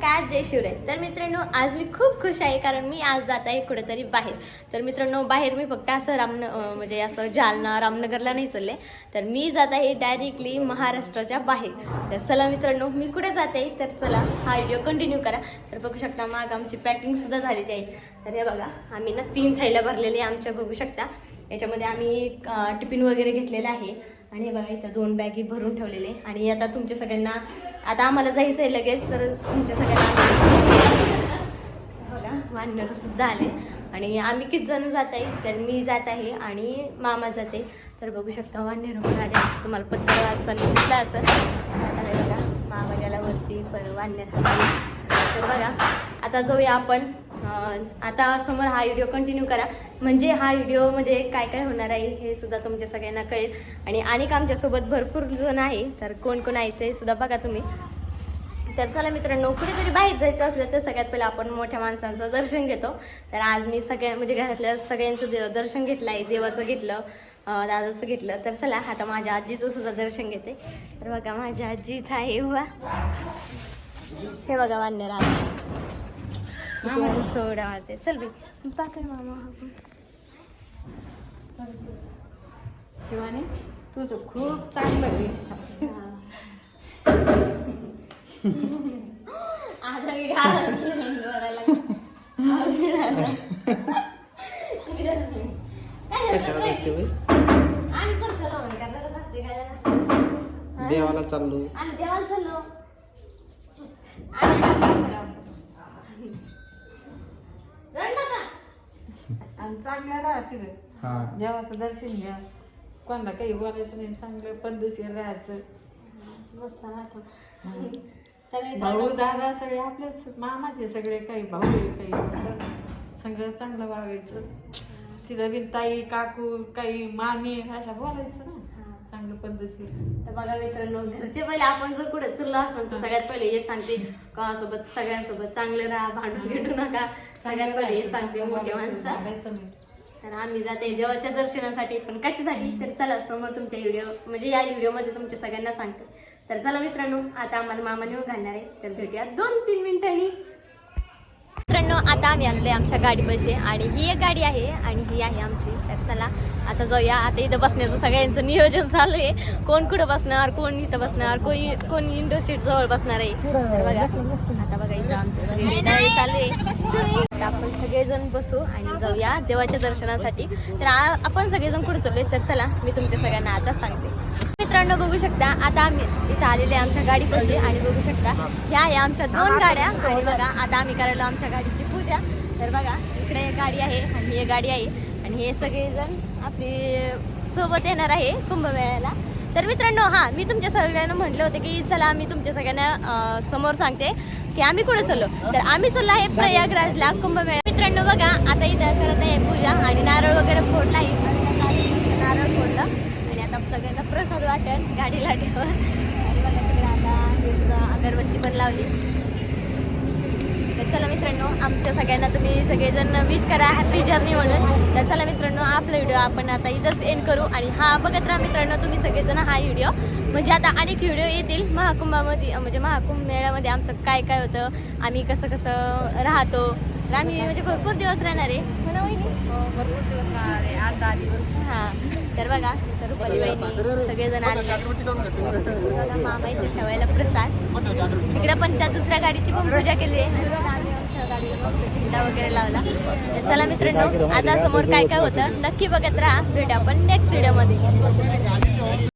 नमस्कार जय शिवराय. तर मित्रांनो आज मी खूप खुश आहे कारण मी आज जात आहे कुठेतरी बाहेर. तर मित्रांनो बाहेर मी फक्त असं रामन म्हणजे असं जालना रामनगरला नाही चालले. तर मी जात आहे डायरेक्टली महाराष्ट्राच्या बाहेर. तर चला मित्रांनो मी कुठे जाते तर चला हा व्हिडिओ कंटिन्यू करा. तर बघू शकता मग आमची पॅकिंग सुद्धा झालेली आहे. तर हे बघा आम्ही ना तीन थैल्या भरलेले आमच्या बघू शकता. याच्यामध्ये आम्ही टिफिन वगैरे घेतलेलं आहे. आणि हे बघा इथं दोन बॅगी भरून ठेवलेले आणि आता तुमच्या सगळ्यांना आता आम्हाला जायचं आहे लगेच तर तुमच्या सगळ्यांना बघा वानर सुद्धा आले. आणि आम्ही किती जण जात आहे तर मी जात आहे आणि मामा जाते तर बघू शकता वानर पण आले. तुम्हाला पत्र वाचताना दिसला असं बघा मामा गेला वरती पण वानर. तर बघा आता जाऊया आपण. आता समोर हा व्हिडिओ कंटिन्यू करा. म्हणजे हा व्हिडिओमध्ये काय काय होणार आहे हे सुद्धा तुमच्या सगळ्यांना कळेल. आणि अनेक आमच्यासोबत भरपूर जण आहे तर कोण कोण आहे ते सुद्धा बघा तुम्ही. तर चला मित्रांनो कुठेतरी बाहेर जायचं असलं तर सगळ्यात पहिलं आपण मोठ्या माणसांचं दर्शन घेतो. तर आज मी सगळ्या म्हणजे घरातल्या सगळ्यांचं देव दर्शन घेतलं आहे देवाचं घेतलं दादाचं घेतलं. तर चला आता माझ्या आजीचं सुद्धा दर्शन घेते. तर बघा माझी आजी इथं आहे उभा. हे बघा मान्य वानर आहे सोडा वाटते चल बी पाकर मामा. शिवानी तुझं खूप चांगलं आहे. आता मी घालत नाही डोळ्याला. काय आणि चांगलं राहते रे. हा. देवाचं दर्शन घ्या. कोणाला काही बोलायचं नाही चांगलं पद्धतशीर राहायचं. मस्त राहतो भाऊ दादा सगळे आपलेच मामाचे सगळे काही भाऊ आहे काही. सगळं चांगलं वागायचं तिला बिन ताई काकू काही मामी अशा बोलायचं ना. चांगलं पद्धतशीर तर बघा मित्रांनो घरचे पहिले आपण जर कुठे चाललो असेल तर सगळ्यात पहिले हे सांगते. कोणासोबत सगळ्यांसोबत चांगलं राहा भांडून घेऊ नका. सगळ्यात पहिले हे सांगते मोठ्या माणसा भांडायचं नाही. तर आम्ही जाते देवाच्या दर्शनासाठी पण कशासाठी? तर चला समोर तुमच्या व्हिडिओ म्हणजे या व्हिडिओमध्ये तुमच्या सगळ्यांना सांगते. तर चला मित्रांनो आता आम्हाला मामा घालणार आहे. तर भेटूया दोन तीन मिनिटांनी. मित्रांनो आता आम्ही आणलोय आमच्या गाडीमध्ये आणि ही एक गाडी आहे आणि ही आहे आमची. तर चला आता जाऊया. आता इथं बसण्याचं सगळ्यांचं नियोजन चालू आहे. कोण कुठं बसणार कोण इथं बसणार कोणी कोण इंडो सीट जवळ बसणार आहे. तर बघा आता बघा इथं आमचं सगळे चालू आहे. आपण सगळेजण बसू आणि जाऊया देवाच्या दर्शनासाठी. तर आपण सगळेजण कुठं चाललोय? तर चला मी तुमच्या सगळ्यांना आता सांगते. मित्रांनो बघू शकता आता आम्ही इथं आलेले आहे आमच्या गाडीपाशी आणि बघू शकता ह्या आहे आमच्या दोन गाड्या. आणि बघा आता आम्ही करायला आमच्या गाडीची पूजा. तर बघा इकडे एक गाडी आहे आणि ही एक गाडी आहे. आणि हे सगळेजण आपली सोबत येणार आहे कुंभमेळ्याला. तर मित्रांनो हा मी तुमच्या सगळ्यांना म्हटलं होतं की चला मी तुमच्या सगळ्यांना समोर सांगते की आम्ही कुठे चाललो. तर आम्ही चाललो आहे प्रयागराजला कुंभमेळा मित्रांनो बघा आता इथं करत आहे पूजा आणि नारळ वगैरे फोडला आहे. नारळ फोडलं आणि आता सगळ्यांना प्रसाद वाटेल गाडीला ठेवून. बघा तिकडे आता अगरबत्ती पण लावली. तर चला मित्रांनो आमच्या सगळ्यांना तुम्ही सगळेजण विश करा हॅपी जर्नी म्हणून. तर चला मित्रांनो आपला व्हिडिओ आपण आता इथंच एंड करू. आणि हा बघत राहा मित्रांनो तुम्ही सगळेजण हा व्हिडिओ म्हणजे आता अनेक व्हिडिओ येतील महाकुंभामध्ये म्हणजे महाकुंभ मेळ्यामध्ये आमचं काय काय होतं आम्ही कसं कसं राहतो. तर आम्ही म्हणजे भरपूर दिवस राहणार आहे. भरपूर दिवस राहणार आहे आठ दहा दिवस. हा. तर बघा तर रुपाली वहिनी सगळेजण आले बघा मामा इथे ठेवायला प्रसाद. तिकडे पण त्या दुसऱ्या गाडीची पण पूजा केली आहे. झेंडा वगैरे लावला. चला मित्रांनो आता समोर काय काय होतं नक्की बघत राहा. भेटा आपण नेक्स्ट व्हिडिओमध्ये